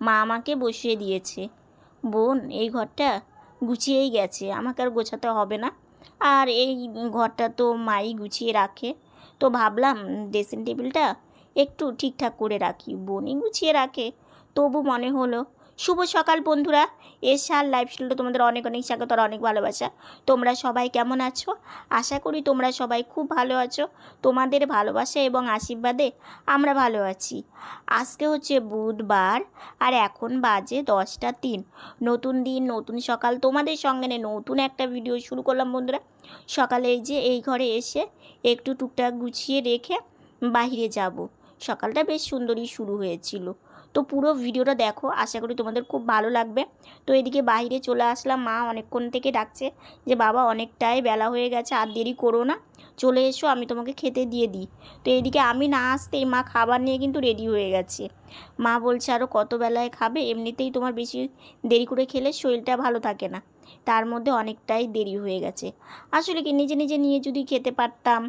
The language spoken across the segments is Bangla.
মা আমাকে বসিয়ে দিয়েছে। বোন, এই ঘরটা গুছিয়েই গেছে, আমাকে আর গোছাতে হবে না। আর এই ঘরটা তো মাই গুছিয়ে রাখে। তো ভাবলাম ড্রেসিং টেবিলটা একটু ঠিকঠাক করে রাখি। বোনই গুছিয়ে রাখে, তবু মনে হলো শুভ সকাল বন্ধুরা। এসার লাইফস্টাইলটা তোমাদের অনেক অনেক স্বাগত আর অনেক ভালোবাসা। তোমরা সবাই কেমন আছো? আশা করি তোমরা সবাই খুব ভালো আছো। তোমাদের ভালোবাসা এবং আশীর্বাদে আমরা ভালো আছি। আজকে হচ্ছে বুধবার আর এখন বাজে দশটা তিন। নতুন দিন, নতুন সকাল। তোমাদের সঙ্গে নতুন একটা ভিডিও শুরু করলাম বন্ধুরা। সকালে যে এই ঘরে এসে একটু টুকটাক গুছিয়ে রেখে বাইরে যাব। সকালটা বেশ সুন্দরই শুরু হয়েছিল। তো পুরো ভিডিওটা দেখো, আশা করি তোমাদের খুব ভালো লাগবে। তো এদিকে বাইরে চলে আসলাম, মা অনেকক্ষণ থেকে ডাকছে যে, বাবা, অনেকটাই বেলা হয়ে গেছে, আর দেরি করো না। চলে এসো, আমি তোমাকে খেতে দিয়ে দিই। তো এদিকে আমি না আসতেই মা খাবার নিয়ে কিন্তু রেডি হয়ে গেছে। মা বলছে আরও কত বেলায় খাবে? এমনিতেই তোমার বেশি দেরি করে খেলে শরীরটা ভালো থাকে না। তার মধ্যে অনেকটাই দেরি হয়ে গেছে। আসলে কি, নিজে নিজে নিয়ে যদি খেতে পারতাম,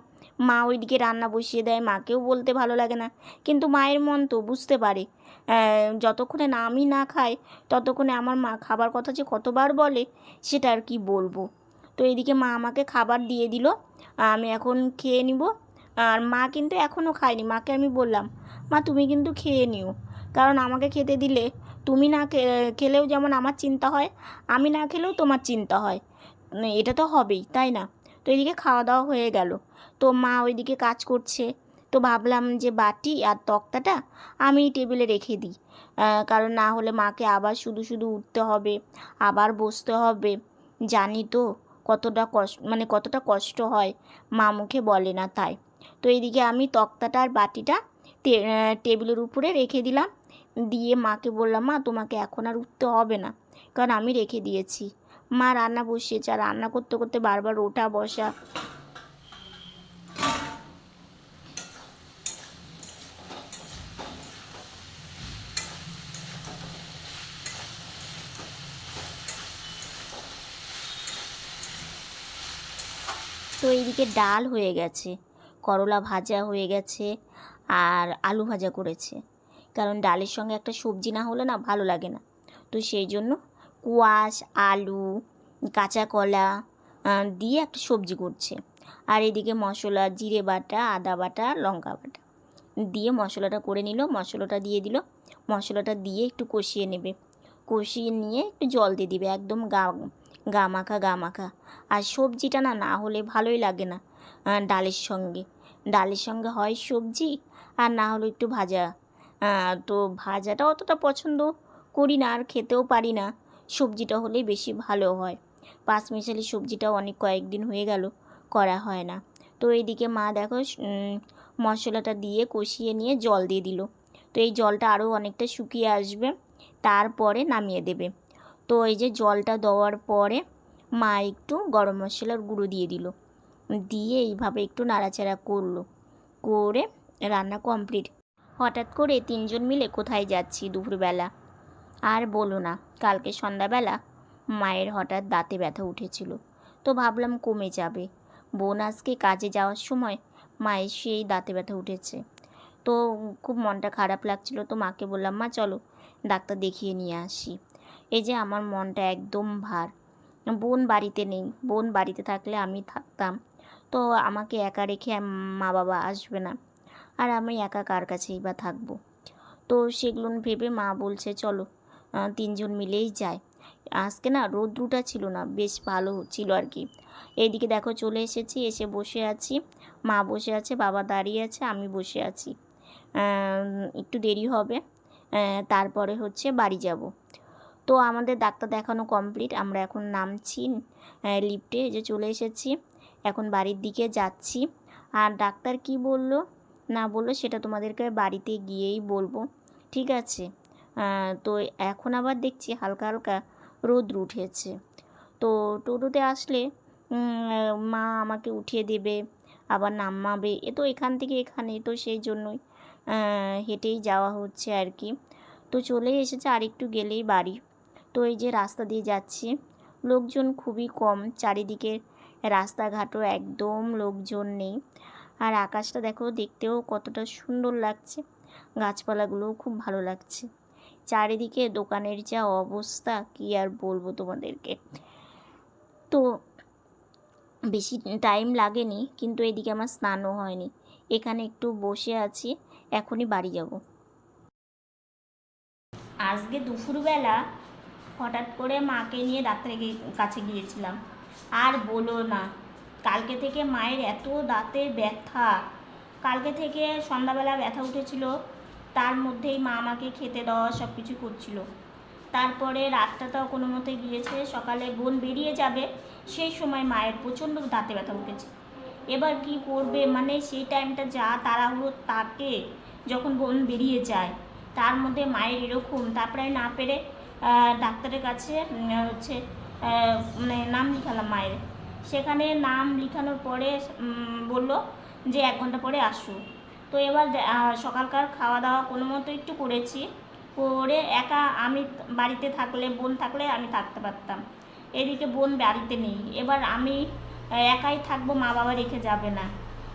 মা ওইদিকে রান্না বসিয়ে দেয়, মাকেও বলতে ভালো লাগে না। কিন্তু মায়ের মন তো বুঝতে পারে। যতক্ষণে না আমি না খাই, ততক্ষণে আমার মা খাবার কথা যে কতবার বলে, সেটা আর কি বলব? তো এদিকে মা আমাকে খাবার দিয়ে দিল, আমি এখন খেয়ে নিব। আর মা কিন্তু এখনও খায়নি। মাকে আমি বললাম, মা, তুমি কিন্তু খেয়ে নিও। কারণ আমাকে খেতে দিলে তুমি না খেলেও যেমন আমার চিন্তা হয়, আমি না খেলেও তোমার চিন্তা হয়। এটা তো হবেই, তাই না? তো এদিকে খাওয়া দাওয়া হয়ে গেল। তো মা ওইদিকে কাজ করছে। তো ভাবলাম যে বাটি আর তক্তাটা আমি টেবিলে রেখে দিই। কারণ না হলে মাকে আবার শুধু শুধু উঠতে হবে, আবার বসতে হবে। জানি তো কতটা কষ্ট মানে কতটা কষ্ট হয়, মা মুখে বলে না তাই। তো এইদিকে আমি তক্তাটা আর বাটিটা টেবিলের উপরে রেখে দিলাম। দিয়ে মাকে বললাম, মা, তোমাকে এখন আর উঠতে হবে না। কারণ আমি রেখে দিয়েছি। মা রান্না বসিয়েছে, আর রান্না করতে করতে বারবার ওঠা বসা। তো এইদিকে ডাল হয়ে গেছে, করলা ভাজা হয়ে গেছে, আর আলু ভাজা করেছে। কারণ ডালের সঙ্গে একটা সবজি না হলে না ভালো লাগে না। তো সেই জন্য কুয়াশ, আলু, কাঁচা কলা দিয়ে একটা সবজি করছে। আর এদিকে মশলা, জিরে বাটা, আদা বাটা, লঙ্কা বাটা। দিয়ে মশলাটা করে নিল, মশলাটা দিয়ে দিল। মশলাটা দিয়ে একটু কষিয়ে নেবে। কষিয়ে নিয়ে একটু জল দিয়ে দিবে, একদম গা গা মাখা গা মাখা। আর সবজিটা না না হলে ভালোই লাগে না ডালের সঙ্গে। ডালের সঙ্গে হয় সবজি, আর না হলে একটু ভাজা তো ভাজাটা অতটা পছন্দ করি না আর খেতেও পারি না। সবজিটা হলেই বেশি ভালো হয়। পাঁচ মিশালি সবজিটা অনেক কয়েকদিন হয়ে গেল, করা হয় না। তো এইদিকে মা দেখো মশলাটা দিয়ে কষিয়ে নিয়ে জল দিয়ে দিল। তো এই জলটা আরও অনেকটা শুকিয়ে আসবে, তারপরে নামিয়ে দেবে। তো এই যে জলটা দেওয়ার পরে মা একটু গরম মশলার গুঁড়ো দিয়ে দিল। দিয়ে এইভাবে একটু নাড়াচাড়া করল। করে রান্না কমপ্লিট। হঠাৎ করে তিনজন মিলে কোথায় যাচ্ছি দুপুরবেলা? আর বলো না, কালকে সন্ধ্যাবেলা মায়ের হঠাৎ দাঁতে ব্যথা উঠেছিল, তো ভাবলাম কমে যাবে। বোন আজকে কাজে যাওয়ার সময় মায়ের সেই দাঁতে ব্যথা উঠেছে। তো খুব মনটা খারাপ লাগছিল, তো মাকে বললাম, মা, চলো ডাক্তার দেখিয়ে নিয়ে আসি। এই যে আমার মনটা একদম ভার। বোন বাড়িতে নেই, বোন বাড়িতে থাকলে আমি থাকতাম, তো আমাকে একা রেখে মা বাবা আসবে না। আর আমি একা কার কাছেই বা থাকব? তো সেগুলো ভেবে মা বলছে, চলো তিনজন মিলেই যায় আজকে না রৌদ্রুটা ছিল না, বেশ ভালো ছিল আর কি। এইদিকে দেখো চলে এসেছি, এসে বসে আছি। মা বসে আছে, বাবা দাঁড়িয়ে আছে, আমি বসে আছি। একটু দেরি হবে তারপরে হচ্ছে বাড়ি যাব। তো আমাদের ডাক্তার দেখানো কমপ্লিট, আমরা এখন নামছি লিফটে যে চলে এসেছি। এখন বাড়ির দিকে যাচ্ছি। আর ডাক্তার কি বলল? না বলল সেটা তোমাদেরকে বাড়িতে গিয়েই বলব। ঠিক আছে? তো এখন আবার দেখছি হালকা হালকা রোদ্র উঠেছে। তো টোটোতে আসলে মা আমাকে উঠিয়ে দেবে, আবার নামাবে, এ তো এখান থেকে এখানে, তো সেই জন্যই হেঁটেই যাওয়া হচ্ছে আর কি। তো চলে এসেছে আর একটু গেলেই বাড়ি। তো এই যে রাস্তা দিয়ে যাচ্ছি, লোকজন খুবই কম, চারিদিকে রাস্তাঘাটও একদম লোকজন নেই। আর আকাশটা দেখো দেখতেও কতটা সুন্দর লাগছে। গাছপালাগুলোও খুব ভালো লাগছে। চারিদিকে দোকানের যা অবস্থা, কি আর বলব তোমাদেরকে? তো বেশি টাইম লাগেনি, কিন্তু এদিকে আমার স্নানও হয়নি। এখানে একটু বসে আছি, এখনই বাড়ি যাব। আজকে দুপুরবেলা হঠাৎ করে মাকে নিয়ে ডাক্তারের কাছে গিয়েছিলাম। আর বলো না কালকে থেকে মায়ের এত দাঁতে ব্যথা। কালকে থেকে সন্ধ্যাবেলা ব্যথা উঠেছিল, তার মধ্যেই মা আমাকে খেতে দেওয়া সব কিছু করছিল। তারপরে রাতটাটাও কোনো মতে গিয়েছে, সকালে বোন বেরিয়ে যাবে, সেই সময় মায়ের প্রচণ্ড দাঁতে ব্যথা উঠেছে। এবার কি করবে? মানে সেই টাইমটা যা তাড়াহুড়ো তাকে যখন বোন বেরিয়ে যায়, তার মধ্যে মায়ের এরকম। তারপরে না পেরে ডাক্তারের কাছে হচ্ছে মানে নাম লিখালাম মায়ের। সেখানে নাম লিখানোর পরে বলল যে এক ঘণ্টা পরে আসো। তো এবার সকালকার খাওয়া দাওয়া কোনো মতো একটু করেছি। করে একা আমি বাড়িতে থাকলে, বোন থাকলে আমি থাকতে পারতাম। এদিকে বোন বাড়িতে নেই। এবার আমি একাই থাকব, মা বাবা রেখে যাবে না।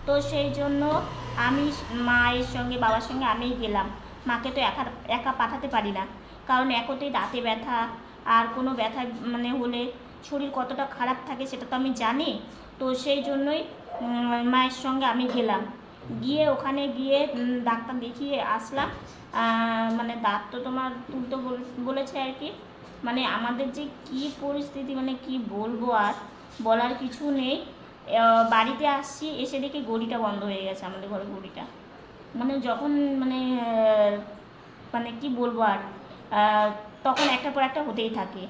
তো সেই জন্য আমি মায়ের সঙ্গে, বাবার সঙ্গে আমিই গেলাম। মাকে তো একা একা পাঠাতে পারি না। কারণ একতেই দাঁতে ব্যথা, আর কোনো ব্যথা মানে হলে শরীর কতটা খারাপ থাকে সেটা তো আমি জানি। তো সেই জন্যই মায়ের সঙ্গে আমি গেলাম। গিয়ে ওখানে গিয়ে ডাক্তার দেখিয়ে আসলাম। মানে দাঁত তো তোমার তুলতে বল- বলেছে আর কি। মানে আমাদের যে কি পরিস্থিতি মানে কি বলব আর, বলার কিছু নেই। বাড়িতে আসছি, এসে দেখি গড়িটা বন্ধ হয়ে গেছে, আমাদের ঘরে গড়িটা। মানে যখন মানে মানে কি বলব আর তখন একটা পর একটা হতেই থাকে।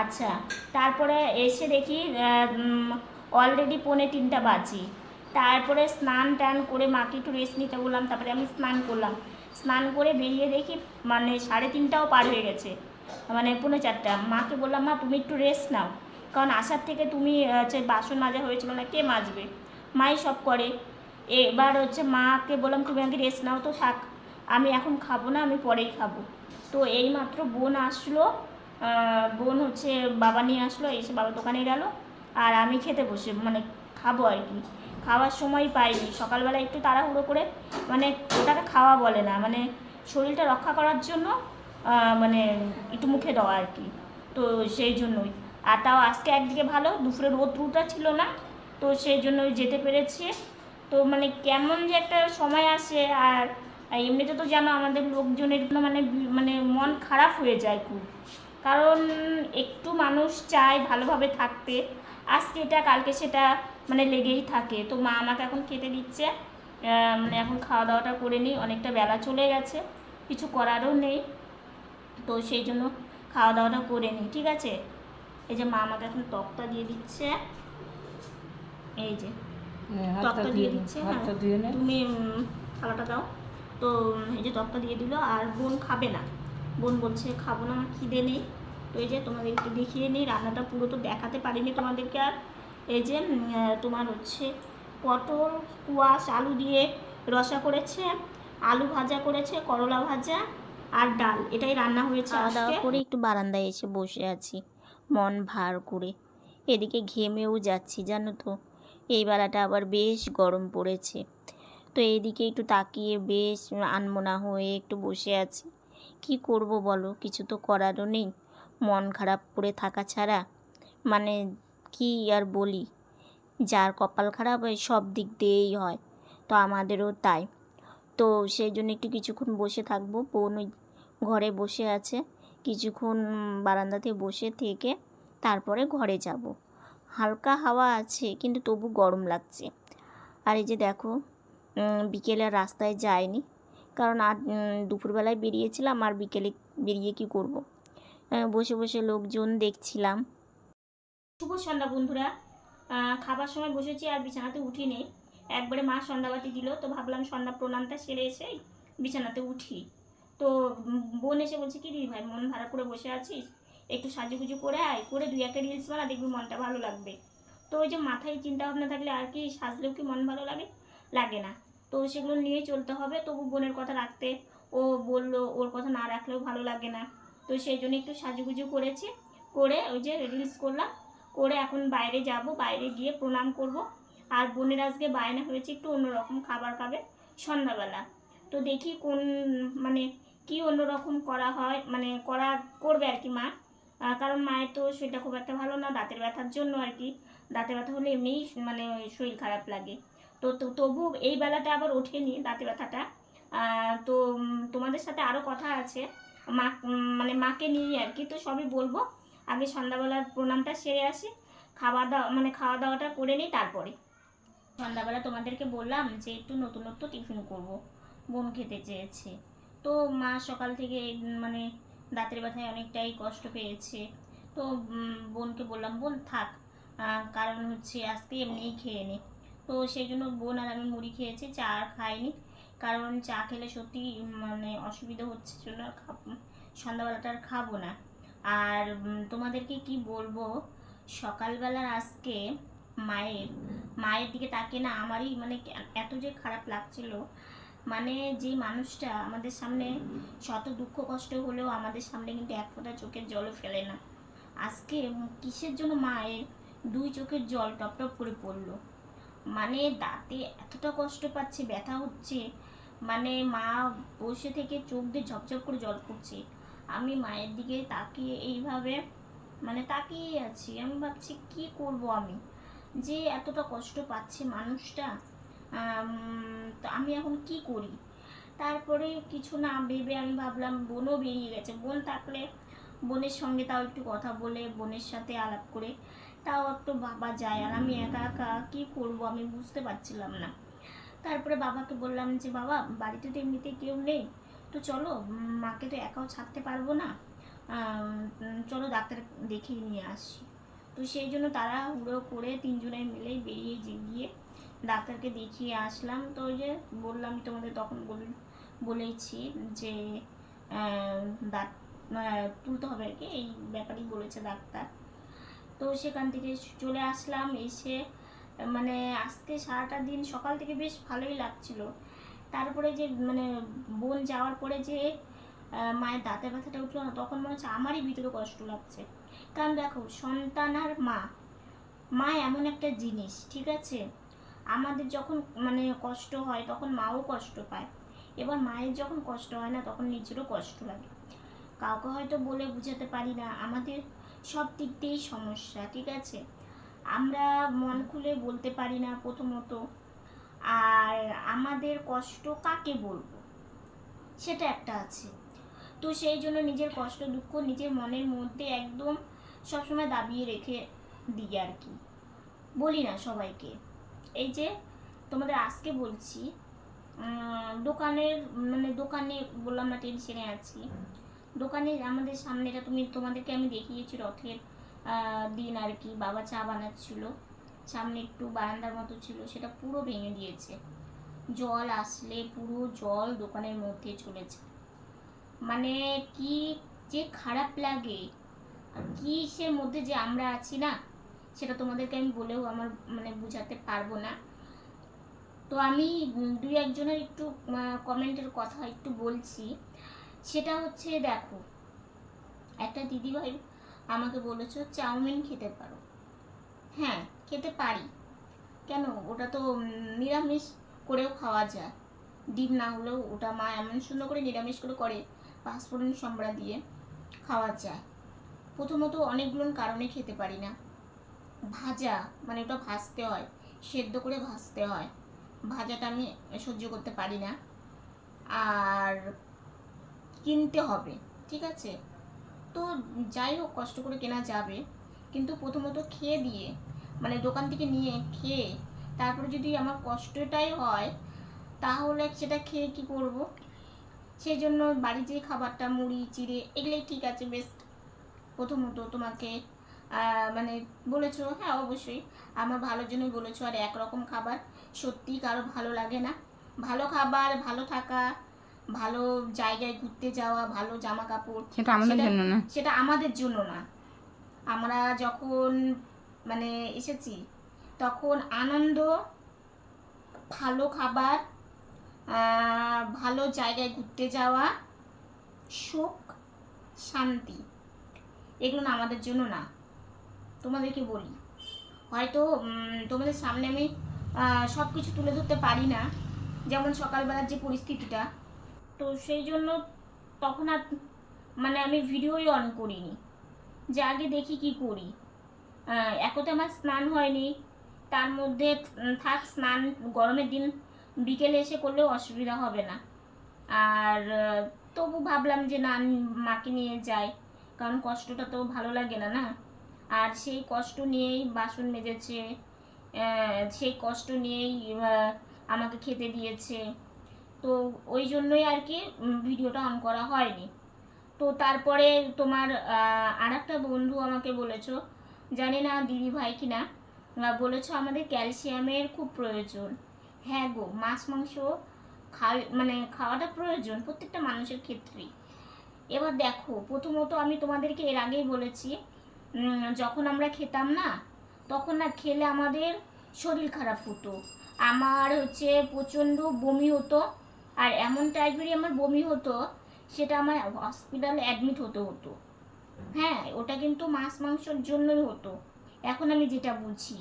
আচ্ছা তারপরে এসে দেখি অলরেডি পৌনে তিনটা বাজি। তারপরে স্নান টান করে মাকে একটু রেস্ট নিতে বললাম, তারপরে আমি স্নান করলাম। স্নান করে বেরিয়ে দেখি মানে সাড়ে তিনটাও পার হয়ে গেছে মানে পৌনে চারটা। মাকে বললাম, মা, তুমি একটু রেস্ট নাও, কারণ আসার থেকে তুমি হচ্ছে বাসন মাজা হয়েছিল না, কে মাজবে? মাই সব করে। এবার হচ্ছে মাকে বললাম, তুমি আগে রেস্ট নাও, তো থাক, আমি এখন খাব না, আমি পরেই খাব। তো এইমাত্র বোন আসলো বোন হচ্ছে বাবা নিয়ে আসলো, এসে বাবা দোকানে গেল। আর আমি খেতে বসে মানে খাব আর কি। খাওয়ার সময় পাইনি। সকালবেলা একটু তাড়াহুড়ো করে মানে ওটাকে খাওয়া বলে না মানে শরীরটা রক্ষা করার জন্য মানে একটু মুখে দেওয়া আর কি। তো সেই জন্যই। আর তাও আজকে একদিকে ভালো, দুপুরে রোদ্রুটা ছিল না, তো সেই জন্যই যেতে পেরেছি। তো মানে কেমন যে একটা সময় আসে, আর এমনিতে তো জানো আমাদের লোকজনের মানে মানে মন খারাপ হয়ে যায় খুব। কারণ একটু মানুষ চায় ভালোভাবে থাকতে। আজকে এটা কালকে সেটা মানে লেগেই থাকে। তো মা আমাকে এখন খেতে দিচ্ছে। মানে এখন খাওয়া দাওয়াটা করে নিই। অনেকটা বেলা চলে গেছে। কিছু করারও নেই। তো সেই জন্য খাওয়া দাওয়াটা করে নিই। ঠিক আছে? এই যে মা আমাকে এখন তক্তা দিয়ে দিচ্ছে। এই যে হ্যাঁ, তক্তা দিয়ে দিচ্ছে। হ্যাঁ তুমি থালাটা দাও। তো এই যে তক্তা দিয়ে দিল। আর বোন খাবে না। বোন বলছে খাব না আমার খিদে নেই। তো এই যে তোমাদের একটু দেখিয়ে নিই রান্নাটা পুরো তো দেখাতে পারিনি তোমাদেরকে আর। এই যে তোমার হচ্ছে পটল কুয়াশ আলু দিয়ে রসা করেছে আলু ভাজা করেছে করলা ভাজা আর ডাল। এটাই রান্না হয়েছে দাওয়া করে একটু বারান্দায় এসে বসে আছি মন ভার করে। এদিকে ঘেমেও যাচ্ছি জানো তো। এই বেলাটা আবার বেশ গরম পড়েছে। তো এইদিকে একটু তাকিয়ে বেশ আনমোনা হয়ে একটু বসে আছি। কি করব বলো? কিছু তো করারও নেই। মন খারাপ করে থাকা ছাড়া। মানে কি আর বলি? যার কপাল খারাপ হয়, সব দিক দিয়েই হয়। তো আমাদেরও তাই। তো সেই জন্য একটু কিছুক্ষণ বসে থাকব। বোন ওই ঘরে বসে আছে। কিছুক্ষণ বারান্দাতে বসে থেকে তারপরে ঘরে যাব। হালকা হাওয়া আছে, কিন্তু তবু গরম লাগছে। আর এই যে দেখো বিকেলে রাস্তায় যায়নি কারণ আর দুপুরবেলায় বেরিয়েছিলাম আর বিকেলে বেরিয়ে কি করব। বসে বসে লোকজন দেখছিলাম। শুভ সন্ধ্যা বন্ধুরা। খাবার সময় বসেছি আর বিছানাতে উঠিনি। একবারে মা সন্ধ্যাবাতি দিল, তো ভাবলাম সন্ধ্যা প্রণামটা সেরে এসেই বিছানাতে উঠি। তো বোন এসে বলছে, কি দিদি ভাই, মন ভাড়া করে বসে আছিস? একটু সাজুগুজু করে আয়, করে দুই একটা রিলস বানা, দেখবি মনটা ভালো লাগবে। তো ওই যে মাথায় চিন্তা ভাবনা থাকলে আর কি সাজলেও কি মন ভালো লাগে? লাগে না। তো সেগুলো নিয়ে চলতে হবে। তবু বোনের কথা রাখতে ও বলল, ওর কথা না রাখলেও ভালো লাগে না। তো সেই জন্য একটু সাজুগুজু করেছি। করে ওই যে রিলস করলাম। করে এখন বাইরে যাব। বাইরে গিয়ে প্রণাম করব। আর বোনের আজকে বায়না হয়েছে একটু অন্যরকম খাবার খাবে সন্ধ্যাবেলা। তো দেখি কোন মানে কি অন্যরকম করা হয় মানে করা, করবে আর কি মা। কারণ মায়ের তো শরীরটা খুব একটা ভালো না, দাঁতের ব্যথার জন্য আর কি। দাঁতের ব্যথা হলে এমনিই মানে শরীর খারাপ লাগে। তো তবু এই বেলাটা আবার ওঠেনি দাঁতে ব্যথাটা। তো তোমাদের সাথে আরও কথা আছে। মা মানে মাকে নিয়ে আর কি, তো সবই বলব। আগে সন্ধ্যাবেলার প্রণামটা সেরে আসি। খাওয়া দাওয়া মানে খাওয়া দাওয়াটা করে নিই তারপরে। সন্ধ্যাবেলা তোমাদেরকে বললাম যে একটু নতুনত্ব টিফিন করব। বোন খেতে চেয়েছে। তো মা সকাল থেকে মানে দাঁতের ব্যথায় অনেকটাই কষ্ট পেয়েছে। তো বোনকে বললাম, বোন থাক। কারণ হচ্ছে আজকে এমনিই খেয়ে নি। তো সেই জন্য বোন আর আমি মুড়ি খেয়েছি, চা আর খাইনি। কারণ চা খেলে সত্যি মানে অসুবিধা হচ্ছে জন্য সন্ধ্যাবেলাটা আর খাব না। আর তোমাদেরকে কি বলব, সকালবেলার আজকে মায়ের মায়ের দিকে তাকিয়ে না আমারই মানে এত যে খারাপ লাগছিল। মানে যে মানুষটা আমাদের সামনে শত দুঃখ কষ্ট হলেও আমাদের সামনে কিন্তু এক ফোঁটা চোখের জলও ফেলে না। আজকে কিসের জন্য মায়ের দুই চোখের জল টপ টপ করে পড়ল? মানে দাঁতে এতটা কষ্ট পাচ্ছে, ব্যথা হচ্ছে মানে মা বসে থেকে চোখ দিয়ে ঝপঝপ করে জল পড়ছে। আমি মায়ের দিকে তাকিয়ে এইভাবে মানে তাকিয়ে আছি। আমি ভাবছি, কি করব আমি? যে এতটা কষ্ট পাচ্ছে মানুষটা তো আমি এখন কি করি? তারপরে কিছু না ভেবে আমি ভাবলাম, বোনও বেরিয়ে গেছে। বোন থাকলে বোনের সঙ্গে তাও একটু কথা বলে, বোনের সাথে আলাপ করে তাও একটু বাবা যায় আর আমি একা একা কী করব আমি বুঝতে পারছিলাম না। তারপরে বাবাকে বললাম যে, বাবা, বাড়িতে তো এমনিতে কেউ নেই। তো চলো, মাকে তো একাও ছাড়তে পারব না। চলো ডাক্তার দেখিয়ে নিয়ে আসি। তো সেই জন্য তারা হুড়ো করে তিনজনে মিলেই বেরিয়ে গিয়ে ডাক্তারকে দেখিয়ে আসলাম। তো ওই যে বললাম তোমাদের তখন বল বলেছি যে দাঁত তুলতে হবে আর কি। এই ব্যাপারেই বলেছে ডাক্তার। তো সেখান থেকে চলে আসলাম। এসে মানে আজকে সারাটা দিন সকাল থেকে বেশ ভালোই লাগছিল। তারপরে যে মানে বোন যাওয়ার পরে যে মায়ের দাঁতের ব্যথাটা উঠল না, তখন মনে হচ্ছে আমারই ভিতরে কষ্ট লাগছে। কারণ দেখো, সন্তান আর মা মা এমন একটা জিনিস, ঠিক আছে? আমাদের যখন মানে কষ্ট হয়, তখন মাও কষ্ট পায়। এবার মায়ের যখন কষ্ট হয় না, তখন নিজেরও কষ্ট লাগে। কাউকে হয়তো বলে বুঝাতে পারি না। আমাদের সব দিক দিয়েই সমস্যা, ঠিক আছে? আমরা মন খুলে বলতে পারি না প্রথমত। আর আমাদের কষ্ট কাকে বলব? সেটা একটা আছে। তো সেই জন্য নিজের কষ্ট, দুঃখ নিজের মনের মধ্যে একদম সবসময় দাবিয়ে রেখে দিই আর কি। বলি না সবাইকে। এই যে তোমাদের আজকে বলছি দোকানের মানে দোকানে বললাম না, টেনশনে আছি। দোকানে আমাদের সামনেটা তুমি, তোমাদেরকে আমি দেখিয়েছি রথের দিন আর কি। বাবা চা বানাচ্ছিল, সামনে একটু বারান্দার মতো ছিল, সেটা পুরো ভেঙে দিয়েছে। জল আসলে পুরো জল দোকানের মধ্যে চলেছে। মানে কি যে খারাপ লাগে, আর কিসের মধ্যে যে আমরা আছি না, সেটা তোমাদেরকে আমি বলেও আমার মানে বোঝাতে পারব না। তো আমি দুই একজনের একটু কমেন্টের কথা একটু বলছি। সেটা হচ্ছে দেখো, একটা দিদিভাই আমাকে বলেছ, চাউমিন খেতে পারো। হ্যাঁ খেতে পারি। কেন? ওটা তো নিরামিষ করেও খাওয়া যায়। ডিম না হলেও ওটা মা এমন সুন্দর করে নিরামিষ করে করে, পাঁচফোড়ন সম্বরা দিয়ে খাওয়া যায়। প্রথমত অনেকগুলো কারণে খেতে পারি না। ভাজা মানে ওটা ভাজতে হয়, সেদ্ধ করে ভাজতে হয়। ভাজাটা আমি সহ্য করতে পারি না। আর কিনতে হবে, ঠিক আছে? তো যাই হোক, কষ্ট করে কেনা যাবে। কিন্তু প্রথমত খেয়ে দিয়ে মানে দোকান থেকে নিয়ে খেয়ে, তারপরে যদি আমার কষ্টটাই হয়, তাহলে সেটা খেয়ে কি করব? সেই জন্য বাড়ি যে খাবারটা, মুড়ি, চিড়ে, এগুলোই ঠিক আছে, বেশ। প্রথমত তোমাকে মানে বলেছ হ্যাঁ অবশ্যই। আমার ভালোর জন্যই বলেছ, আর একরকম খাবার সত্যি কারও ভালো লাগে না। ভালো খাবার, ভালো থাকা ভালো জায়গায় ঘুরতে যাওয়া ভালো জামা কাপড় সেটা আমাদের জন্য না। সেটা আমাদের জন্য না। আমরা যখন মানে এসেছি তখন আনন্দ ভালো খাবার ভালো জায়গায় ঘুরতে যাওয়া সুখ শান্তি এগুলো না আমাদের জন্য না। তোমাদেরকে বলি হয়তো তোমাদের সামনে আমি সব কিছু তুলে ধরতে পারি না। যেমন সকালবেলার যে পরিস্থিতিটা তো সেই জন্য তখন আর মানে আমি ভিডিওই অন করিনি। যে আগে দেখি কি করি। একতে আমার স্নান হয়নি। তার মধ্যে থাক, স্নান গরমের দিন বিকেলে এসে করলেও অসুবিধা হবে না। আর তবু ভাবলাম যে না, আমি মাকে নিয়ে যাই। কারণ কষ্টটা তো ভালো লাগে না না? আর সেই কষ্ট নিয়েই বাসন মেজেছে। সেই কষ্ট নিয়েই আমাকে খেতে দিয়েছে। তো ওই জন্যই আর কি ভিডিওটা অন করা হয়নি। তো তারপরে তোমার আর একটা বন্ধু আমাকে বলেছ, জানি না দিদি ভাই কিনা বলেছ আমাদের ক্যালসিয়ামের খুব প্রয়োজন। হ্যাঁ গো, মাছ, মাংস খাওয়া মানে খাওয়াটা প্রয়োজন প্রত্যেকটা মানুষের ক্ষেত্রেই। এবার দেখো, প্রথমত আমি তোমাদেরকে এর আগেই বলেছি যখন আমরা খেতাম না, তখন না খেলে আমাদের শরীর খারাপ হতো। আমার হচ্ছে প্রচণ্ড বমি হতো আর এমন টাইপেরই আমার বমি হতো, সেটা আমার হসপিটালে অ্যাডমিট হতে হতো। হ্যাঁ ওটা কিন্তু মাছ মাংসর জন্যই হতো। এখন আমি যেটা বুঝি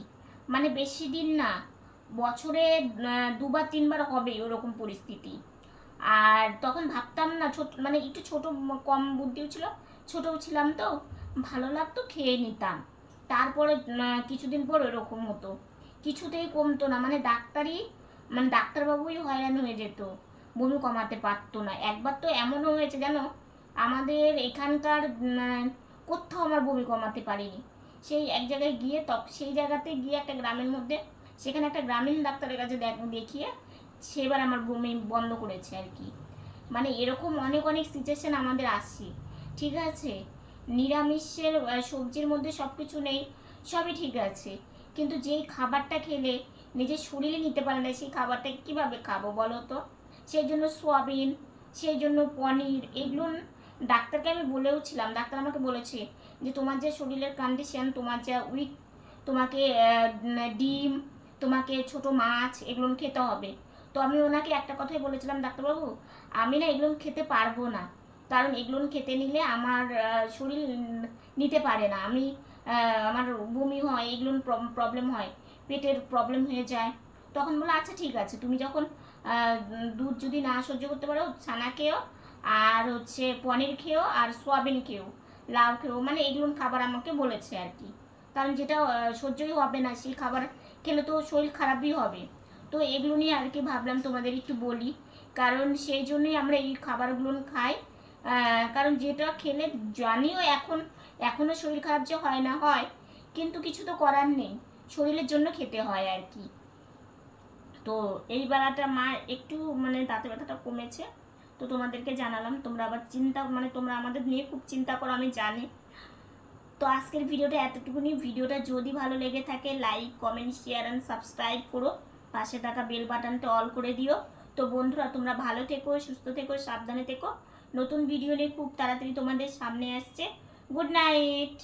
মানে বেশি দিন না, বছরে দুবার, তিনবার হবে ওরকম পরিস্থিতি। আর তখন ভাবতাম না, ছোট মানে একটু ছোট, কম বুদ্ধিও ছিল, ছোটও ছিলাম তো, ভালো লাগতো, খেয়ে নিতাম। তারপরে কিছুদিন পর ওরকম হতো। কিছুতেই কমতো না মানে ডাক্তারই মানে ডাক্তারবাবুই হয়রান হয়ে যেত। বমি কমাতে পারতো না। একবার তো এমনও হয়েছে জানো আমাদের এখানকার কোথাও আমার বমি কমাতে পারিনি। সেই এক জায়গায় গিয়ে তখ সেই জায়গাতে গিয়ে একটা গ্রামের মধ্যে, সেখানে একটা গ্রামীণ ডাক্তারের কাছে দেখ- দেখিয়ে সেবার আমার বমি বন্ধ করেছে আর কি। মানে এরকম অনেক অনেক সিচুয়েশান আমাদের আসছে। ঠিক আছে? নিরামিষের সবজির মধ্যে সব কিছু নেই, সবই ঠিক আছে। কিন্তু যেই খাবারটা খেলে নিজের শরীরে নিতে পারে না, সেই খাবারটা কীভাবে খাব বলো তো? সেই জন্য সোয়াবিন, সেই জন্য পনির, এগুলো ডাক্তারকে আমি বলেও ছিলাম ডাক্তার আমাকে বলেছে যে তোমার যে শরীরের কন্ডিশন তোমার যা উইক তোমাকে ডিম, তোমাকে ছোট মাছ, এগুলো খেতে হবে। তো আমি ওনাকে একটা কথাই বলেছিলাম, ডাক্তারবাবু, আমি না এগুলো খেতে পারব না। কারণ এগুলো খেতে নিলে আমার শরীর নিতে পারে না। আমি আমার বমি হয় এগুলো প্রবলেম হয়, পেটের প্রবলেম হয়ে যায়। তখন বলে আচ্ছা ঠিক আছে। তুমি যখন দুধ যদি না সহ্য করতে পারো, ছানা খেও, আর হচ্ছে পনির খেও, আর সোয়াবিন খেও, লাউ খেও মানে এগুলো খাবার আমাকে বলেছে আর কি। কারণ যেটা সহ্যই হবে না, সেই খাবার খেলে তো শরীর খারাপই হবে। তো এগুলো নিয়ে আর কি ভাবলাম তোমাদের একটু বলি। কারণ সেই জন্যই আমরা এই খাবারগুলো খাই। কারণ যেটা খেলে জানিও এখন এখনও শরীর খারাপ যে হয় না হয়, কিন্তু কিছু তো করার নেই। শরীরের জন্য খেতে হয় আর কি। তো এই বেলাটা মা একটু মানে দাঁতে ব্যথাটা কমেছে, তো তোমাদেরকে জানালাম, তোমরা আবার চিন্তা মানে তোমরা আমাদের নিয়ে খুব চিন্তা করো, আমি জানি। তো আজকের ভিডিওটা এতটুকুনি। ভিডিওটা যদি ভালো লেগে থাকে like comment share and subscribe করো। পাশে থাকা বেল বাটনটা অল করে দিও। তো বন্ধুরা, তোমরা ভালো থেকো, সুস্থ থেকো, সাবধানে থেকো। নতুন ভিডিও নিয়ে খুব তাড়াতাড়ি তোমাদের সামনে আসছে। Good night